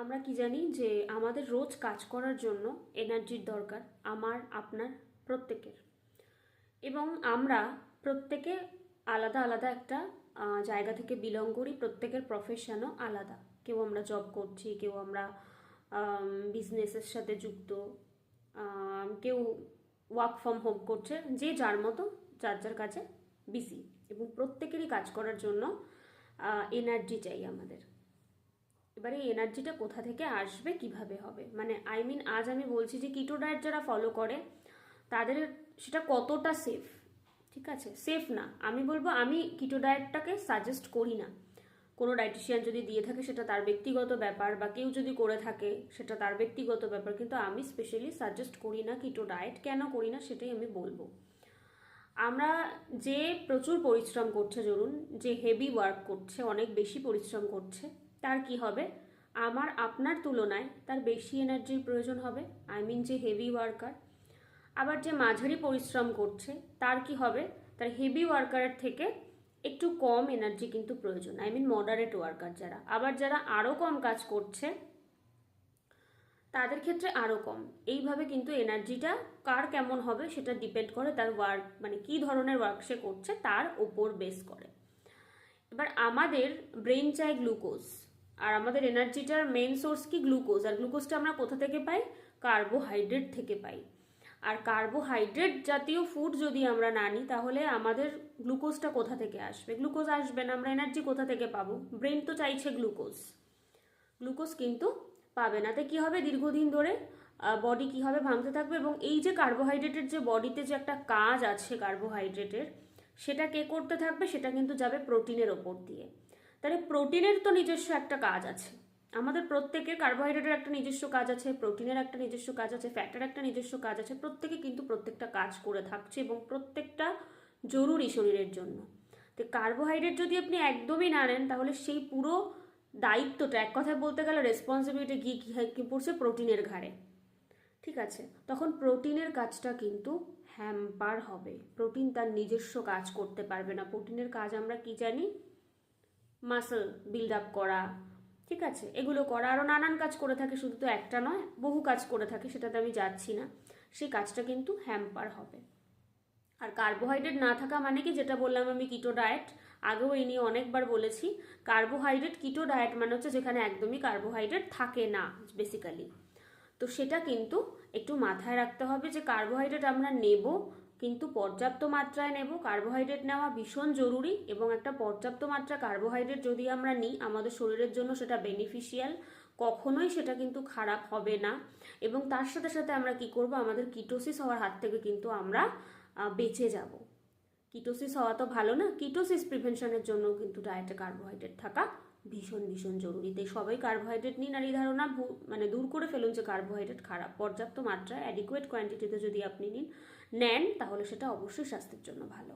আমরা কি জানি যে আমাদের রোজ কাজ করার জন্য এনার্জির দরকার আমার, আপনার, প্রত্যেকের। এবং আমরা প্রত্যেকে আলাদা আলাদা একটা জায়গা থেকে বিলং করি, প্রত্যেকের প্রফেশনও আলাদা। কেউ আমরা জব করছি, কেউ আমরা বিজনেসের সাথে যুক্ত কেউ ওয়ার্ক ফ্রম হোম করছে, যে যার মতো, যার যার কাছে বিসি এবং প্রত্যেকেরই কাজ করার জন্য এনার্জি চাই আমাদের। এবারে এই এনার্জিটা কোথা থেকে আসবে, কীভাবে হবে? মানে আই মিন আজ আমি বলছি যে কিটো ডায়েট যারা ফলো করে, তাদের সেটা কতটা সেফ ঠিক আছে? সেফ না। আমি বলব, আমি কিটো ডায়েটটাকে সাজেস্ট করি না। কোনো ডায়েটিশিয়ান যদি দিয়ে থাকে, সেটা তার ব্যক্তিগত ব্যাপার, বা কেউ যদি করে থাকে, সেটা তার ব্যক্তিগত ব্যাপার। কিন্তু আমি স্পেশালি সাজেস্ট করি না কিটো ডায়েট কেন করি না, সেটাই আমি বলব। আমরা যে প্রচুর পরিশ্রম করছে, ধরুন, যে হেভি ওয়ার্ক করছে, অনেক বেশি পরিশ্রম করছে তার কি হবে? আমার, আপনার তুলনায় তার বেশি এনার্জির প্রয়োজন হবে। আই মিন যে হেভি ওয়ার্কার আবার যে মাঝারি পরিশ্রম করছে, তার কি হবে? তার হেভি ওয়ার্কারের থেকে একটু কম এনার্জি কিন্তু প্রয়োজন। আই মিন মডারেট ওয়ার্কার যারা। আবার যারা আরও কম কাজ করছে, তাদের ক্ষেত্রে আরও কম। এইভাবে কিন্তু এনার্জিটা কার কেমন হবে সেটা ডিপেন্ড করে তার ওয়ার্ক মানে কি ধরনের ওয়ার্ক সে করছে, তার ওপর বেস করে। এবার আমাদের ব্রেন চাই গ্লুকোজ আর আমাদের এনার্জিটার মেন সোর্স কি? গ্লুকোজ আর গ্লুকোজটা আমরা কোথা থেকে পাই? কার্বোহাইড্রেট থেকে পাই। আর কার্বোহাইড্রেট জাতীয় ফুড যদি আমরা না নিই, তাহলে আমাদের গ্লুকোজটা কোথা থেকে আসবে? গ্লুকোজ আসবে না, আমরা এনার্জি কোথা থেকে পাবো? ব্রেন তো চাইছে গ্লুকোজ গ্লুকোজ কিন্তু পাবে না। তাই কী হবে? দীর্ঘদিন ধরে বডি কী হবে ভাঙতে থাকবে? এবং এই যে কার্বোহাইড্রেটের যে বডিতে যে একটা কাজ আছে কার্বোহাইড্রেটের সেটা কে করতে থাকবে? সেটা কিন্তু যাবে প্রোটিনের ওপর দিয়ে। তাহলে প্রোটিনের তো নিজস্ব একটা কাজ আছে। আমাদের প্রত্যেকের কার্বোহাইড্রেটের একটা নিজস্ব কাজ আছে প্রোটিনের একটা নিজস্ব কাজ আছে ফ্যাটের একটা নিজস্ব কাজ আছে, প্রত্যেকে কিন্তু প্রত্যেকটা কাজ করে থাকছে এবং প্রত্যেকটা জরুরি শরীরের জন্য। তো কার্বোহাইড্রেট যদি আপনি একদমই না নেন, তাহলে সেই পুরো দায়িত্বটা, এক কথায় বলতে গেলে রেসপন্সিবিলিটি কি কি পড়ছে প্রোটিনের ঘাড়ে। ঠিক আছে? তখন প্রোটিনের কাজটা কিন্তু হ্যাম্পার হবে। প্রোটিন তার নিজস্ব কাজ করতে পারবে না। প্রোটিনের কাজ আমরা কি জানি? মাসল বিল্ড আপ করা, ঠিক আছে? এগুলো করা। আরও নানান কাজ করে থাকে, শুধু তো একটা নয়, বহু কাজ করে থাকে, সেটাতে আমি যাচ্ছি না। সেই কাজটা কিন্তু হ্যাম্পার হবে। আর কার্বোহাইড্রেট না থাকা মানে কি? যেটা বললাম আমি কিটো ডায়েট আগেও এই নিয়ে অনেকবার বলেছি। কার্বোহাইড্রেট কিটো ডায়েট মানে হচ্ছে যেখানে একদমই কার্বোহাইড্রেট থাকে না বেসিক্যালি তো সেটা কিন্তু একটু মাথায় রাখতে হবে যে কার্বোহাইড্রেট আমরা নেব কিন্তু পর্যাপ্ত মাত্রায় নেব। কার্বোহাইড্রেট নেওয়া ভীষণ জরুরি এবং একটা পর্যাপ্ত মাত্রা কার্বোহাইড্রেট যদি আমরা নিই, আমাদের শরীরের জন্য সেটা বেনিফিশিয়াল কখনোই সেটা কিন্তু খারাপ হবে না। এবং তার সাথে সাথে আমরা কি করব? আমাদের কিটোসিস হওয়ার হাত থেকে কিন্তু আমরা বেঁচে যাব। কিটোসিস হওয়া তো ভালো না কিটোসিস প্রিভেনশনের জন্য কিন্তু ডায়েটে কার্বোহাইড্রেট থাকা ভীষণ ভীষণ জরুরি। তাই সবাই কার্বোহাইড্রেট নিন আর এই ধারণা মানে দূর করে ফেলুন যে কার্বোহাইড্রেট খারাপ। পর্যাপ্ত মাত্রায় অ্যাডিকুয়েট কোয়ান্টিটিতে যদি আপনি নিন, নেন, তাহলে সেটা অবশ্যই স্বাস্থ্যের জন্য ভালো।